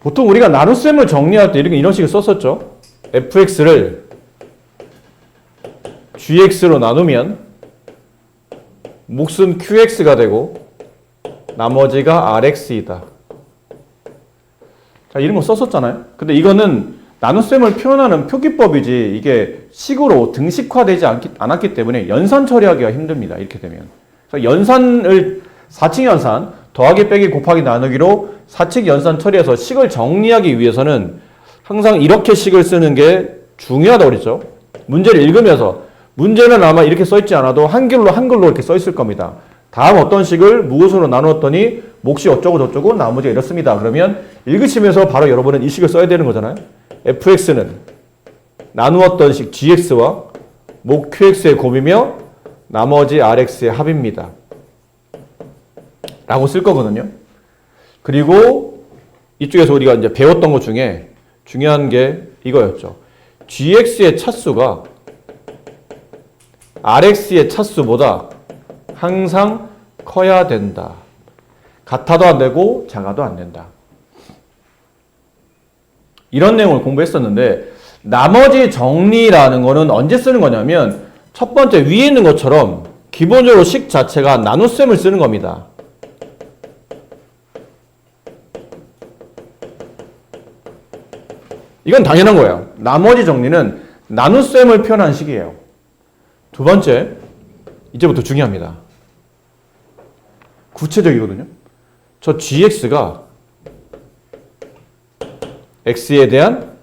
보통 우리가 나눗셈을 정리할 때 이렇게 이런 식으로 썼었죠. fx를 gx로 나누면 몫은 qx가 되고 나머지가 rx이다. 자, 이런 거 썼었잖아요. 근데 이거는 나눗셈을 표현하는 표기법이지 이게 식으로 등식화되지 않기, 않았기 때문에 연산 처리하기가 힘듭니다. 이렇게 되면. 연산을 4칙 연산 더하기 빼기 곱하기 나누기로 4칙 연산 처리해서 식을 정리하기 위해서는 항상 이렇게 식을 쓰는 게 중요하다고 그랬죠. 문제를 읽으면서 문제는 아마 이렇게 써 있지 않아도 한글로 한글로 이렇게 써 있을 겁니다. 다음 어떤 식을 무엇으로 나누었더니 몫이 어쩌고 저쩌고 나머지가 이렇습니다. 그러면 읽으시면서 바로 여러분은 이 식을 써야 되는 거잖아요. fx는 나누었던 식 gx와 목 qx의 곱이며 나머지 rx의 합입니다. 라고 쓸 거거든요. 그리고 이쪽에서 우리가 이제 배웠던 것 중에 중요한 게 이거였죠. gx의 차수가 rx의 차수보다 항상 커야 된다. 같아도 안 되고 작아도 안 된다. 이런 내용을 공부했었는데 나머지 정리라는 거는 언제 쓰는 거냐면 첫 번째 위에 있는 것처럼 기본적으로 식 자체가 나눗셈을 쓰는 겁니다. 이건 당연한 거예요. 나머지 정리는 나눗셈을 표현한 식이에요. 두 번째, 이제부터 중요합니다. 구체적이거든요. 저 gx가 x에 대한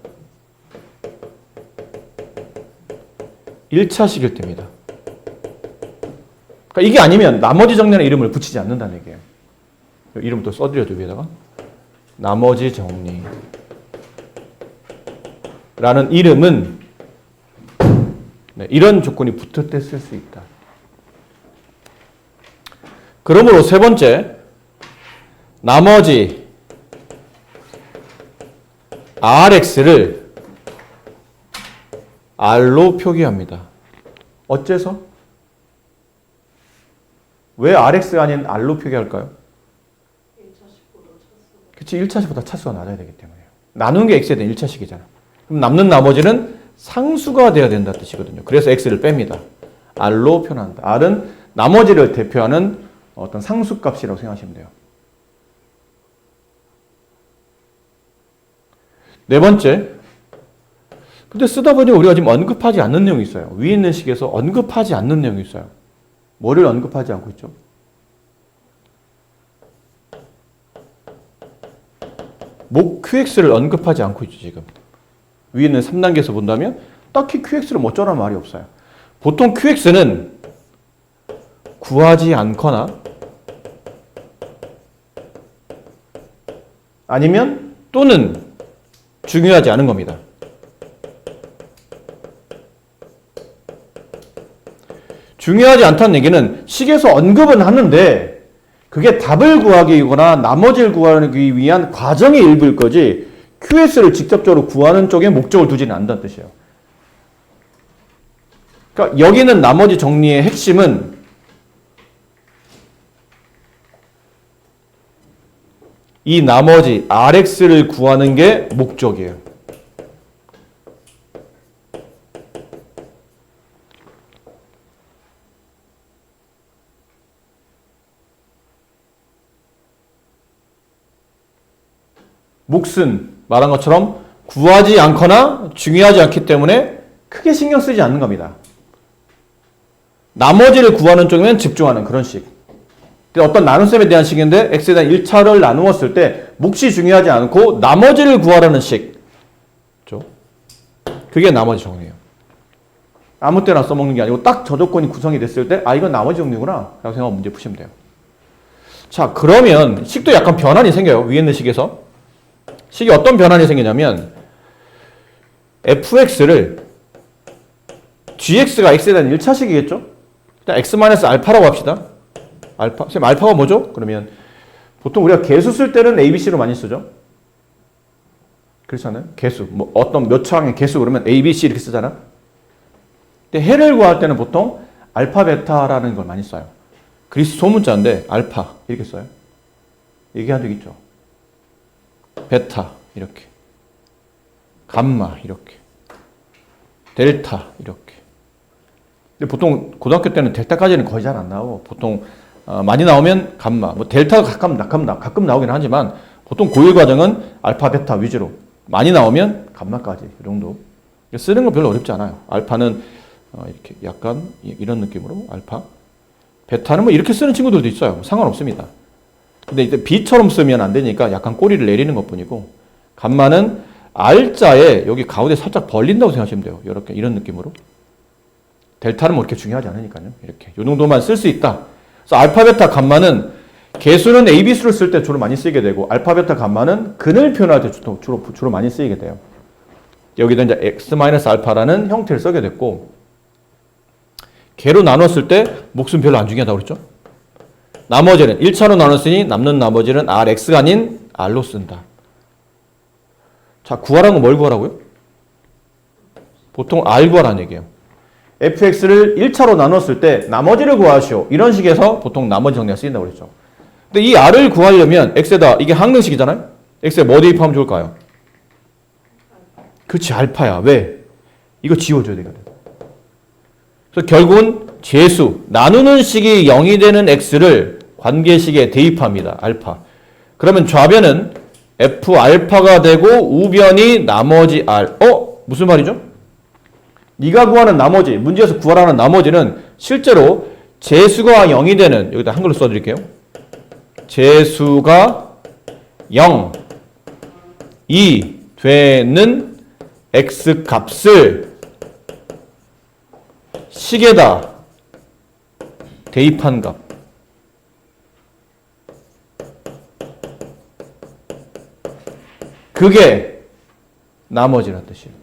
1차식일 때입니다. 그러니까 이게 아니면 나머지 정리는 이름을 붙이지 않는다는 얘기예요. 이름 또 써드려줘 위에다가 나머지 정리 라는 이름은 네, 이런 조건이 붙을 때 쓸 수 있다. 그러므로 세 번째 나머지 rx를 r로 표기합니다. 어째서? 왜 rx가 아닌 r로 표기할까요? 그치 1차식보다 차수가 낮아야 되기 때문에요. 나누는 게 x에 대한 1차식이잖아. 그럼 남는 나머지는 상수가 돼야 된다 뜻이거든요. 그래서 x를 뺍니다. r로 표현한다. r은 나머지를 대표하는 어떤 상수값이라고 생각하시면 돼요. 네 번째. 근데 쓰다 보니 우리가 지금 언급하지 않는 내용이 있어요. 위에 있는 식에서 언급하지 않는 내용이 있어요. 뭐를 언급하지 않고 있죠? 목 QX를 언급하지 않고 있죠, 지금. 위에 있는 3단계에서 본다면 딱히 QX를 뭐 어쩌라는 말이 없어요. 보통 QX는 구하지 않거나 아니면 또는 중요하지 않은 겁니다. 중요하지 않다는 얘기는 식에서 언급은 하는데 그게 답을 구하기거나 나머지를 구하기 위한 과정의 일부일 거지 QS를 직접적으로 구하는 쪽에 목적을 두지는 않는다는 뜻이에요. 그러니까 여기는 나머지 정리의 핵심은 이 나머지 RX를 구하는 게 목적이에요. 몫은 말한 것처럼 구하지 않거나 중요하지 않기 때문에 크게 신경 쓰지 않는 겁니다. 나머지를 구하는 쪽이면 집중하는 그런 식. 어떤 나눗셈에 대한 식인데 x에 대한 1차를 나누었을 때 몫이 중요하지 않고 나머지를 구하라는 식. 그게 나머지 정리예요. 아무 때나 써먹는 게 아니고 딱 저 조건이 구성이 됐을 때 아 이건 나머지 정리구나 라고 생각하고 문제 푸시면 돼요. 자 그러면 식도 약간 변환이 생겨요. 위에 있는 식에서. 식이 어떤 변환이 생기냐면 fx를 gx가 x에 대한 1차식이겠죠? 일단 x-알파라고 합시다. 알파. 선생님 알파가 뭐죠? 그러면 보통 우리가 개수 쓸 때는 abc로 많이 쓰죠. 그렇잖아요. 개수. 뭐 어떤 몇 차항의 개수 그러면 abc 이렇게 쓰잖아. 근데 해를 구할 때는 보통 알파 베타라는 걸 많이 써요. 그리스 소문자인데 알파 이렇게 써요. 얘기한 적 있죠. 베타 이렇게. 감마 이렇게. 델타 이렇게. 근데 보통 고등학교 때는 델타까지는 거의 잘 안 나오고 보통 어, 많이 나오면 감마, 뭐 델타가 가끔 가끔 나- 가끔 나오긴 하지만 보통 고1 과정은 알파, 베타 위주로 많이 나오면 감마까지 이 정도. 쓰는 건 별로 어렵지 않아요. 알파는 어, 이렇게 약간 이- 이런 느낌으로 알파, 베타는 뭐 이렇게 쓰는 친구들도 있어요. 상관없습니다. 근데 이제 B처럼 쓰면 안 되니까 약간 꼬리를 내리는 것 뿐이고 감마는 R자에 여기 가운데 살짝 벌린다고 생각하시면 돼요. 이렇게 이런 느낌으로. 델타는 뭐 이렇게 중요하지 않으니까요. 이렇게 이 정도만 쓸 수 있다. 그래서 알파, 베타, 감마는 개수는 A, B 수를 쓸 때 주로 많이 쓰게 되고 알파, 베타, 감마는 근을 표현할 때 주로, 주로, 주로 많이 쓰이게 돼요. 여기다 이제 x 알파라는 형태를 쓰게 됐고 개로 나눴을 때 몫은 별로 안 중요하다고 그랬죠? 나머지는 1차로 나눴으니 남는 나머지는 rx가 아닌 r로 쓴다. 자, 구하라는 건 뭘 구하라고요? 보통 r 구하라는 얘기예요. fx를 1차로 나눴을 때 나머지를 구하시오. 이런 식에서 보통 나머지 정리가 쓰인다고 그랬죠. 근데 이 r을 구하려면 x에다 이게 항등식이잖아요. x에 뭐 대입하면 좋을까요? 그렇지 알파야. 왜? 이거 지워줘야 되거든. 그래서 결국은 제수 나누는 식이 0이 되는 x를 관계식에 대입합니다. 알파. 그러면 좌변은 f 알파가 되고 우변이 나머지 r. 어? 무슨 말이죠? 네가 구하는 나머지 문제에서 구하라는 나머지는 실제로 제수가 0이 되는 여기다 한글로 써드릴게요. 제수가 0, 2 되는 x 값을 식에다 대입한 값. 그게 나머지란 뜻이에요.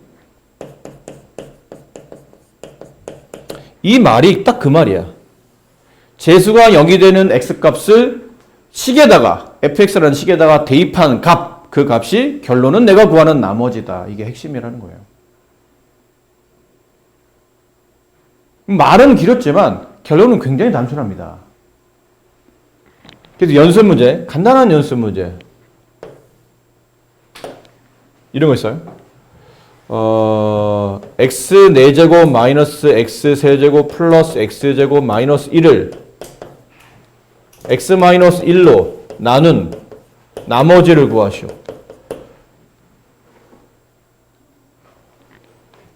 이 말이 딱 그 말이야. 재수가 0이 되는 x 값을 식에다가 fx라는 식에다가 대입한 값, 그 값이 결론은 내가 구하는 나머지다. 이게 핵심이라는 거예요. 말은 길었지만 결론은 굉장히 단순합니다. 그래서 연습 문제, 간단한 연습 문제. 이런 거 있어요. 어, x 4제곱 마이너스 x 세제곱 플러스 x 제곱 마이너스 1을 x 마이너스 1로 나눈 나머지를 구하시오.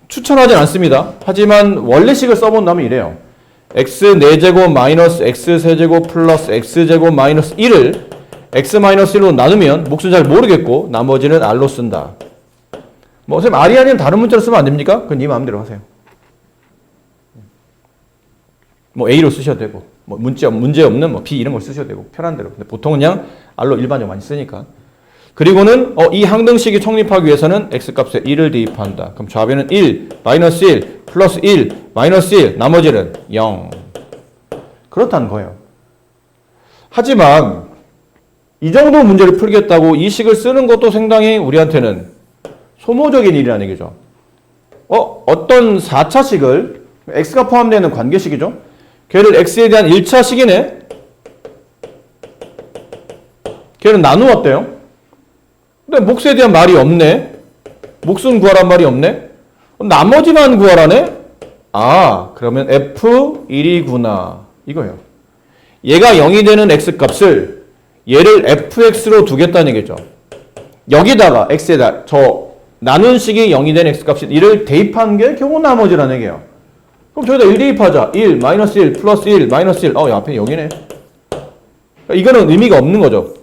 추천하진 않습니다. 하지만 원래식을 써본다면 이래요. x 4제곱 마이너스 x 세제곱 플러스 x 제곱 마이너스 1을 x 마이너스 1로 나누면 몫은 잘 모르겠고 나머지는 r로 쓴다. 뭐 선생님 r이 아니면 다른 문자로 쓰면 안 됩니까? 그건 네 마음대로 하세요. 뭐 a로 쓰셔도 되고 뭐 문제 문제 없는 뭐 b 이런 걸 쓰셔도 되고 편한 대로. 근데 보통 그냥 r로 일반적으로 많이 쓰니까. 그리고는 어, 이 항등식이 성립하기 위해서는 x 값에 1을 대입한다. 그럼 좌변은 1, 마이너스 1, 플러스 1, 마이너스 1, 나머지는 0. 그렇다는 거예요. 하지만 이 정도 문제를 풀겠다고 이 식을 쓰는 것도 상당히 우리한테는 소모적인 일이라는 얘기죠. 어, 어떤 4차식을 x가 포함되는 관계식이죠. 걔를 x에 대한 1차식이네. 걔는 나누었대요. 근데 몫에 대한 말이 없네. 몫은 구하란 말이 없네. 나머지만 구하라네. 아, 그러면 f1이구나. 이거예요. 얘가 0이 되는 x 값을 얘를 fx로 두겠다는 얘기죠. 여기다가 x에다 저 나눈 식이 0이 되는 x 값이 이를 대입한 게 결국 나머지라는 얘기예요. 그럼 저기다 1 대입하자. 1, 마이너스 1, 플러스 1, 마이너스 1. 어, 야, 앞에 0이네. 이거는 의미가 없는 거죠.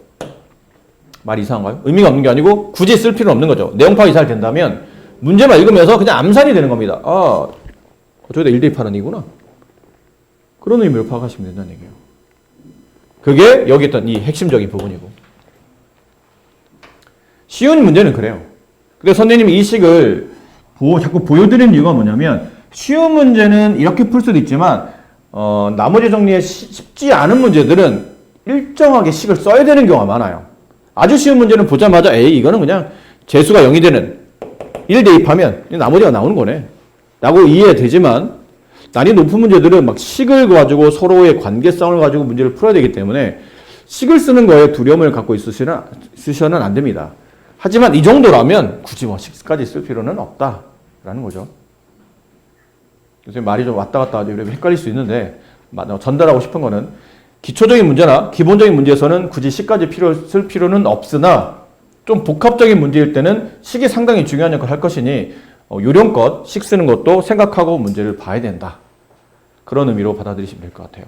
말이 이상한가요? 의미가 없는 게 아니고 굳이 쓸 필요는 없는 거죠. 내용 파악이 잘 된다면 문제만 읽으면서 그냥 암산이 되는 겁니다. 아, 저기다 1 대입하는 이구나. 그런 의미로 파악하시면 된다는 얘기예요. 그게 여기 있던 이 핵심적인 부분이고. 쉬운 문제는 그래요. 근데 선생님이 이 식을 보, 자꾸 보여드리는 이유가 뭐냐면 쉬운 문제는 이렇게 풀 수도 있지만 어, 나머지 정리에 쉬- 쉽지 않은 문제들은 일정하게 식을 써야 되는 경우가 많아요. 아주 쉬운 문제는 보자마자 에이 이거는 그냥 재수가 0이 되는 1 대입하면 나머지가 나오는 거네. 라고 이해되지만 난이 높은 문제들은 막 식을 가지고 서로의 관계성을 가지고 문제를 풀어야 되기 때문에 식을 쓰는 거에 두려움을 갖고 있으시는, 있으셔는 안 됩니다. 하지만 이 정도라면 굳이 뭐 식까지 쓸 필요는 없다라는 거죠. 요새 말이 좀 왔다 갔다 하죠. 헷갈릴 수 있는데 마- 전달하고 싶은 거는 기초적인 문제나 기본적인 문제에서는 굳이 식까지 필요 쓸 필요는 없으나 좀 복합적인 문제일 때는 식이 상당히 중요한 역할을 할 것이니 어, 요령껏 식 쓰는 것도 생각하고 문제를 봐야 된다. 그런 의미로 받아들이시면 될 것 같아요.